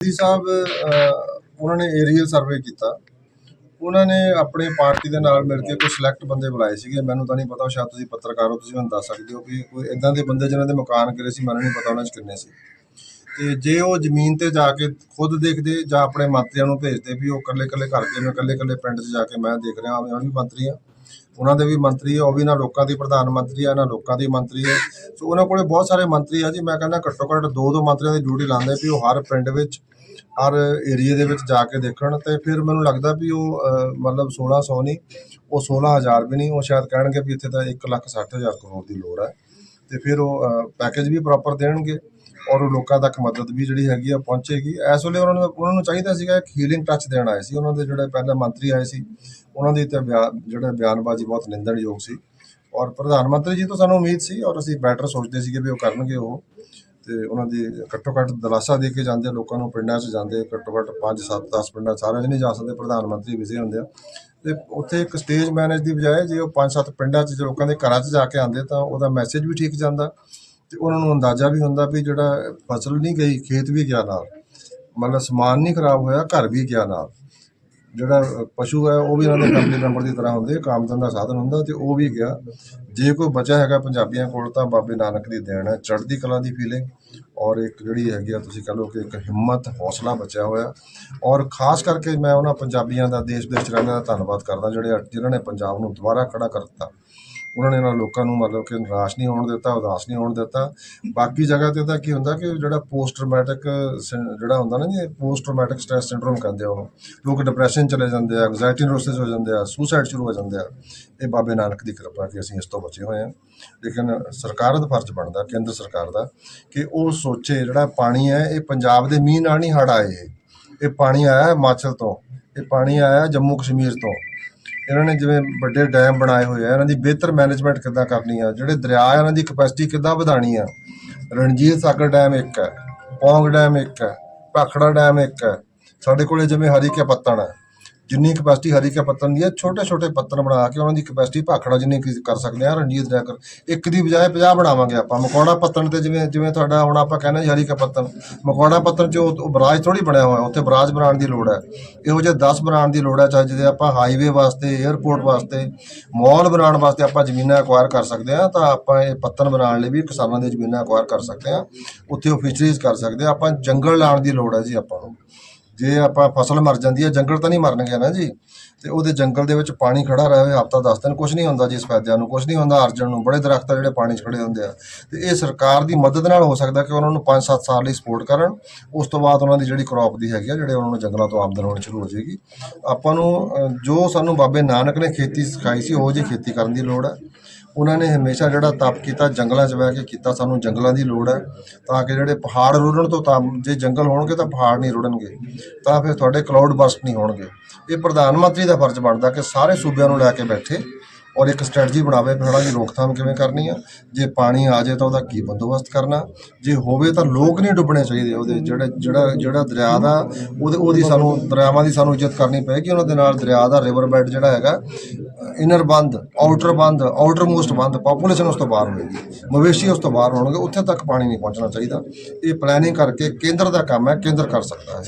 ਜੀ ਸਾਹਿਬ ਉਹਨਾਂ ਨੇ ਏਰੀਅਲ ਸਰਵੇ ਕੀਤਾ। ਉਹਨਾਂ ਨੇ ਆਪਣੇ ਪਾਰਟੀ ਦੇ ਨਾਲ ਮਿਲ ਕੇ ਕੋਈ ਸਿਲੈਕਟ ਬੰਦੇ ਬੁਲਾਏ ਸੀਗੇ। ਮੈਨੂੰ ਤਾਂ ਨਹੀਂ ਪਤਾ ਸ਼ਾਇਦ ਤੁਸੀਂ ਪੱਤਰਕਾਰ ਹੋ ਤੁਸੀਂ ਮੈਨੂੰ ਦੱਸ ਸਕਦੇ ਹੋ ਕਿ ਕੋਈ ਇਦਾਂ ਦੇ ਬੰਦੇ ਜਿਨ੍ਹਾਂ ਦੇ ਮਕਾਨ ਗਿਰੇ ਸੀ, ਮੈਨੂੰ ਨਹੀਂ ਪਤਾ ਉਹਨਾਂ 'ਚ ਕਿੰਨੇ ਸੀ। ਤੇ ਜੇ ਉਹ ਜ਼ਮੀਨ ਤੇ ਜਾ ਕੇ ਖੁਦ ਦੇਖਦੇ ਜਾਂ ਆਪਣੇ ਮੰਤਰੀਆਂ ਨੂੰ ਭੇਜਦੇ ਵੀ ਉਹ ਇਕੱਲੇ ਇਕੱਲੇ ਕਰਕੇ ਮੈਂ ਇਕੱਲੇ ਇਕੱਲੇ ਪਿੰਡ 'ਚ ਜਾ ਕੇ ਮੈਂ ਦੇਖ ਰਿਹਾ ਮੈਂ ਵੀ ਮੰਤਰੀ ਹਾਂ। ਉਹਨਾਂ ਦੇ ਵੀ ਮੰਤਰੀ ਆ ਉਹ ਵੀ ਨਾ ਲੋਕਾਂ ਦੀ ਪ੍ਰਧਾਨ ਮੰਤਰੀ ਆ ਨਾ ਲੋਕਾਂ ਦੀ ਮੰਤਰੀ ਹੈ ਸੋ ਉਹਨਾਂ ਕੋਲੇ ਬਹੁਤ ਸਾਰੇ ਮੰਤਰੀ ਆ ਜੀ ਮੈਂ ਕਹਿੰਦਾ ਘੱਟੋ ਘੱਟ ਦੋ ਦੋ ਮੰਤਰੀਆਂ ਦੀ ਡਿਊਟੀ ਲਾਉਂਦੇ ਵੀ ਉਹ ਹਰ ਪਿੰਡ ਵਿੱਚ ਹਰ ਏਰੀਏ ਦੇ ਵਿੱਚ ਜਾ ਕੇ ਦੇਖਣ ਤੇ ਫਿਰ ਮੈਨੂੰ ਲੱਗਦਾ ਵੀ ਉਹ ਅਹ, ਮਤਲਬ 1600 ਨਹੀਂ ਉਹ 16000 ਵੀ ਨਹੀਂ ਉਹ ਸ਼ਾਇਦ ਕਹਿਣਗੇ ਵੀ ਇੱਥੇ ਤਾਂ 160000 ਕਰੋੜ ਦੀ ਲੋੜ ਹੈ। ਤੇ ਫਿਰ ਉਹ ਪੈਕੇਜ ਵੀ ਪ੍ਰੋਪਰ ਦੇਣਗੇ ਔਰ ਉਹ ਲੋਕਾਂ ਤੱਕ ਮਦਦ ਵੀ ਜਿਹੜੀ ਹੈਗੀ ਆ ਪਹੁੰਚੇਗੀ। ਇਸ ਵੇਲੇ ਉਹਨਾਂ ਨੂੰ ਉਹਨਾਂ ਨੂੰ ਚਾਹੀਦਾ ਸੀਗਾ ਇੱਕ ਹੀਲਿੰਗ ਟੱਚ ਦੇਣ ਆਏ ਸੀ। ਉਹਨਾਂ ਦੇ ਜਿਹੜੇ ਪਹਿਲੇ ਮੰਤਰੀ ਆਏ ਸੀ, ਉਹਨਾਂ ਦੀ ਤਾਂ ਬਿਆ- ਜਿਹੜਾ ਬਿਆਨਬਾਜ਼ੀ ਬਹੁਤ ਨਿੰਦਣਯੋਗ ਸੀ। ਔਰ ਪ੍ਰਧਾਨ ਮੰਤਰੀ ਜੀ ਤੋਂ ਸਾਨੂੰ ਉਮੀਦ ਸੀ ਔਰ ਅਸੀਂ ਬੈਟਰ ਸੋਚਦੇ ਸੀਗੇ ਵੀ ਉਹ ਕਰਨਗੇ ਉਹ। ਤੇ ਉਹਨਾਂ ਦੀ ਘੱਟੋ ਘੱਟ ਦਲਾਸਾ ਦੇ ਕੇ ਜਾਂਦੇ, ਲੋਕਾਂ ਨੂੰ ਪਿੰਡਾਂ 'ਚ ਜਾਂਦੇ, ਘੱਟੋ ਘੱਟ 5 7 10 ਪਿੰਡਾਂ ਸਾਰਿਆਂ 'ਚ ਨਹੀਂ ਜਾ ਸਕਦੇ ਪ੍ਰਧਾਨ ਮੰਤਰੀ ਵਿਜ਼ੇ ਹੁੰਦੇ ਆ। ਤੇ ਉੱਥੇ ਇੱਕ ਸਟੇਜ ਮੈਨੇਜ ਦੀ ਬਜਾਏ ਜੇ ਉਹ 5-7 ਪਿੰਡਾਂ 'ਚ ਲੋਕਾਂ ਦੇ ਘਰਾਂ 'ਚ ਜਾ ਕੇ ਆਉਂਦੇ ਤਾਂ ਉਹਦਾ ਮੈਸੇਜ ਵੀ ਠੀਕ ਜਾਂਦਾ ਤੇ ਉਹਨਾਂ ਨੂੰ ਅੰਦਾਜ਼ਾ ਵੀ ਹੁੰਦਾ ਵੀ ਜਿਹੜਾ ਫਸਲ ਨਹੀਂ ਗਈ, ਖੇਤ ਵੀ ਗਿਆ ਨਾਲ। ਮਤਲਬ ਸਮਾਨ ਨਹੀਂ ਖਰਾਬ ਹੋਇਆ, ਘਰ ਵੀ ਗਿਆ ਨਾਲ। ਜਿਹੜਾ ਪਸ਼ੂ ਹੈ, ਉਹ ਵੀ ਉਹਨਾਂ ਦੇ ਫੈਮਿਲੀ ਮੈਂਬਰ ਦੀ ਤਰ੍ਹਾਂ ਹੁੰਦੇ ਕਾਮਦਨ ਦਾ ਸਾਧਨ ਹੁੰਦਾ ਤੇ ਉਹ ਵੀ ਗਿਆ। ਜੇ ਕੋਈ ਬਚਾ ਹੈਗਾ ਪੰਜਾਬੀਆਂ ਕੋਲ ਤਾਂ ਬਾਬੇ ਨਾਨਕ ਦੀ ਦੇਣ ਹੈ, ਚੜ੍ਹਦੀ ਕਲਾ ਦੀ ਫੀਲਿੰਗ ਔਰ ਇੱਕ ਜਿਹੜੀ ਹੈਗੀ ਆ, ਤੁਸੀਂ ਕਹ ਲਓ ਕਿ ਇੱਕ ਹਿੰਮਤ, ਹੌਸਲਾ ਬਚਿਆ ਹੋਇਆ। ਔਰ ਖਾਸ ਕਰਕੇ ਮੈਂ ਉਹਨਾਂ ਪੰਜਾਬੀਆਂ ਦਾ, ਦੇਸ਼ ਦੇ ਵਿੱਚ ਰਹਿਣ ਦਾ ਧੰਨਵਾਦ ਕਰਦਾ, ਜਿਹੜੇ ਜਿਨ੍ਹਾਂ ਨੇ ਪੰਜਾਬ ਨੂੰ ਦੁਬਾਰਾ ਖੜਾ ਕਰ ਦਿੱਤਾ। ਉਹਨਾਂ ਨੇ ਇਹਨਾਂ ਲੋਕਾਂ ਨੂੰ ਮਤਲਬ ਕਿ ਨਿਰਾਸ਼ ਨਹੀਂ ਹੋਣ ਦਿੱਤਾ, ਉਦਾਸ ਨਹੀਂ ਹੋਣ ਦਿੱਤਾ। ਬਾਕੀ ਜਗ੍ਹਾ ਤੇ ਤਾਂ ਕੀ ਹੁੰਦਾ ਕਿ ਜਿਹੜਾ ਪੋਸਟ ਟਰਮੈਟਿਕ ਜਿਹੜਾ ਹੁੰਦਾ ਨਾ ਜੀ ਪੋਸਟ ਟਰਮੈਟਿਕ ਸਟ੍ਰੈਸ ਸਿੰਡਰੋਮ ਕਹਿੰਦੇ ਉਹਨੂੰ, ਲੋਕ ਡਿਪਰੈਸ਼ਨ ਚਲੇ ਜਾਂਦੇ ਆ ਐਂਗਜ਼ਾਇਟੀ ਨੋਸਿਸ ਹੋ ਜਾਂਦੇ ਆ ਸੁਸਾਈਡ ਸ਼ੁਰੂ ਹੋ ਜਾਂਦੇ ਆ। ਇਹ ਬਾਬੇ ਨਾਨਕ ਦੀ ਕਿਰਪਾ ਕਿ ਅਸੀਂ ਇਸ ਤੋਂ ਬਚੇ ਹੋਏ ਹਾਂ ਲੇਕਿਨ ਸਰਕਾਰ ਦਾ ਫਰਜ਼ ਬਣਦਾ, ਕੇਂਦਰ ਸਰਕਾਰ ਦਾ, ਕਿ ਉਹ ਸੋਚੇ ਜਿਹੜਾ ਪਾਣੀ ਹੈ, ਇਹ ਪੰਜਾਬ ਦੇ ਮੀਂਹ ਨਾਲ ਨਹੀਂ ਹੜ੍ਹ ਆਏ। ਇਹ ਪਾਣੀ ਆਇਆ ਹਿਮਾਚਲ ਤੋਂ, ਇਹ ਪਾਣੀ ਆਇਆ ਜੰਮੂ ਕਸ਼ਮੀਰ ਤੋਂ ਇਹਨਾਂ ਨੇ ਜਿਵੇਂ ਵੱਡੇ ਡੈਮ ਬਣਾਏ ਹੋਏ ਆ, ਇਹਨਾਂ ਦੀ ਬਿਹਤਰ ਮੈਨੇਜਮੈਂਟ ਕਿੱਦਾਂ ਕਰਨੀ ਆ? ਜਿਹੜੇ ਦਰਿਆ ਆ, ਇਹਨਾਂ ਦੀ ਕਪੈਸਿਟੀ ਕਿੱਦਾਂ ਵਧਾਣੀ ਆ? ਰਣਜੀਤ ਸਾਗਰ ਡੈਮ ਇੱਕ ਹੈ, ਪੌਂਗ ਡੈਮ ਇੱਕ ਹੈ, ਭਾਖੜਾ ਡੈਮ ਇੱਕ ਹੈ। ਸਾਡੇ ਕੋਲੇ ਜਿਵੇਂ ਹਰੀਕੇ ਪੱਤਣ ਹੈ ਜਿੰਨੀ ਕਪੈਸਿਟੀ ਹਰੀ ਹਰੀਕੇ ਪੱਤਣ ਦੀ ਹੈ ਛੋਟੇ ਛੋਟੇ ਪੱਤਣ ਬਣਾ ਕੇ ਉਹਨਾਂ ਦੀ ਕਪੈਸਿਟੀ ਭਾਖੜਾ ਜਿੰਨੀ ਕੁ ਕਰ ਸਕਦੇ ਆ ਰਣਜੀਤ ਦਰਿਆ ਇੱਕ ਦੀ ਬਜਾਏ 50 ਬਣਾਵਾਂਗੇ ਆਪਾਂ। ਮਕੌੜਾ ਪੱਤਣ ਤੇ ਜਿਵੇਂ ਜਿਵੇਂ ਤੁਹਾਡਾ ਹੁਣ ਆਪਾਂ ਕਹਿੰਦੇ ਜੀ ਹਰੀਕੇ ਪੱਤਣ, ਮਕੌੜਾ ਪੱਤਣ ਚ ਉਹ ਬਰਾਜ ਥੋੜੀ ਬਣਿਆ ਹੋਇਆ, ਉੱਥੇ ਬਰਾਜ ਬਣਾਉਣ ਦੀ ਲੋੜ ਹੈ। ਇਹੋ ਜਿਹੇ 10 ਬਣਾਉਣ ਦੀ ਲੋੜ ਹੈ, ਚਾਹੇ ਜਿਹਦੇ ਆਪਾਂ ਹਾਈਵੇ ਵਾਸਤੇ 에ਅਰਪੋਰਟ ਵਾਸਤੇ ਮਾਲ ਬਣਾਉਣ ਵਾਸਤੇ ਆਪਾਂ ਜ਼ਮੀਨਾਂ ਐਕਵਾਇਰ ਕਰ ਸਕਦੇ ਹਾਂ, ਤਾਂ ਆਪਾਂ ਇਹ ਪੱਤਨ ਬਣਾਉਣ ਲਈ ਵੀ ਕਿਸਾਨਾਂ ਦੀ ਜ਼ਮੀਨਾਂ ਐਕਵਾਇਰ ਕਰ ਸਕਦੇ ਹਾਂ। ਉੱਥੇ ਉਹ ਫਿਸ਼ਰੀਜ਼ ਕਰ ਸਕਦੇ ਹਾਂ। ਆਪਾਂ ਜੰਗਲ ਲਾਉਣ ਦੀ ਲੋੜ ਹੈ ਜੀ ਆਪਾਂ ਨੂੰ। ਜੇ ਆਪਾਂ ਫਸਲ ਮਰ ਜਾਂਦੀ ਹੈ, ਜੰਗਲ ਤਾਂ ਨਹੀਂ ਮਰਨਗੇ ਨਾ ਜੀ। ਤੇ ਉਹਦੇ ਜੰਗਲ ਦੇ ਵਿੱਚ ਪਾਣੀ ਖੜਾ ਰਹੇ, ਹਫਤਾ 10 ਦਿਨ ਕੁਝ ਨਹੀਂ ਹੁੰਦਾ ਜੀ ਸਫੈਦਿਆਂ ਨੂੰ ਕੁਝ ਨਹੀਂ ਹੁੰਦਾ ਅਰਜਨ ਨੂੰ। ਬੜੇ ਦਰਖਤ ਜਿਹੜੇ ਪਾਣੀ 'ਚ ਖੜੇ ਹੁੰਦੇ ਆ। ਤੇ ਇਹ ਸਰਕਾਰ ਦੀ ਮਦਦ ਨਾਲ ਹੋ ਸਕਦਾ ਕਿ ਉਹਨਾਂ ਨੂੰ 5-7 ਸਾਲ ਲਈ ਸਪੋਰਟ ਕਰਨ। ਉਸ ਤੋਂ ਬਾਅਦ ਉਹਨਾਂ ਦੀ ਜਿਹੜੀ ਕ੍ਰੌਪ ਦੀ ਹੈਗੀ ਆ, ਜਿਹੜੇ ਉਹਨਾਂ ਨੂੰ ਜੰਗਲਾਂ ਤੋਂ ਆਮਦਨ ਹੋਣੀ ਸ਼ੁਰੂ ਹੋ ਜਾਏਗੀ ਆਪਾਂ ਨੂੰ ਜੋ ਸਾਨੂੰ ਬਾਬੇ ਨਾਨਕ ਨੇ ਖੇਤੀ ਸਿਖਾਈ ਸੀ, ਉਹ ਜੀ ਖੇਤੀ ਕਰਨ ਦੀ ਲੋੜ ਹੈ ਉਹਨਾਂ ਨੇ ਹਮੇਸ਼ਾ ਜਿਹੜਾ ਤਪ ਕੀਤਾ, ਜੰਗਲਾਂ 'ਚ ਬਹਿ ਕੇ ਕੀਤਾ, ਸਾਨੂੰ ਜੰਗਲਾਂ ਦੀ ਲੋੜ ਹੈ ਤਾਂ ਕਿ ਜਿਹੜੇ ਪਹਾੜ ਰੁੜਨ ਤੋਂ ਤਾਂ ਜੇ ਜੰਗਲ ਹੋਣਗੇ ਤਾਂ ਪਹਾੜ ਨਹੀਂ ਰੁੜਨਗੇ, ਤਾਂ ਫਿਰ ਤੁਹਾਡੇ ਕਲਾਉਡ ਬਰਸਟ ਨਹੀਂ ਹੋਣਗੇ। ਇਹ ਪ੍ਰਧਾਨ ਮੰਤਰੀ ਦਾ ਫਰਜ਼ ਬਣਦਾ ਕਿ ਸਾਰੇ ਸੂਬਿਆਂ ਨੂੰ ਲੈ ਕੇ ਬੈਠੇ ਔਰ ਇੱਕ ਸਟ੍ਰੈਟਜੀ ਬਣਾਵੇ ਵੀ ਹੜ੍ਹਾਂ ਦੀ ਰੋਕਥਾਮ ਕਿਵੇਂ ਕਰਨੀ ਆ? ਜੇ ਪਾਣੀ ਆ ਜਾਏ ਤਾਂ ਉਹਦਾ ਕੀ ਬੰਦੋਬਸਤ ਕਰਨਾ? ਜੇ ਹੋਵੇ ਤਾਂ ਲੋਕ ਨਹੀਂ ਡੁੱਬਣੇ ਚਾਹੀਦੇ ਉਹਦੇ, ਜਿਹੜਾ ਜਿਹੜਾ ਜਿਹੜਾ ਦਰਿਆ ਦਾ, ਉਹਦੇ, ਉਹਦੀ ਸਾਨੂੰ, ਦਰਿਆਵਾਂ ਦੀ ਸਾਨੂੰ ਇੱਜ਼ਤ ਕਰਨੀ ਪਏਗੀ, ਉਹਨਾਂ ਦੇ ਨਾਲ ਦਰਿਆ ਦਾ ਰਿਵਰ ਬੈਡ ਜਿਹੜਾ ਹੈਗਾ ਇਨਰ ਬੰਦ ਆਊਟਰ ਬੰਦ ਆਊਟਰ ਮੋਸਟ ਬੰਦ ਪੋਪੂਲੇਸ਼ਨ ਉਸ ਤੋਂ ਬਾਹਰ ਹੋਵੇਗੀ ਮਵੇਸ਼ੀ ਉਸ ਤੋਂ ਬਾਹਰ ਹੋਣਗੇ, ਉੱਥੇ ਤੱਕ ਪਾਣੀ ਨਹੀਂ ਪਹੁੰਚਣਾ ਚਾਹੀਦਾ। ਇਹ ਪਲੈਨਿੰਗ ਕਰਕੇ ਕੇਂਦਰ ਦਾ ਕੰਮ ਹੈ, ਕੇਂਦਰ ਕਰ ਸਕਦਾ ਹੈ।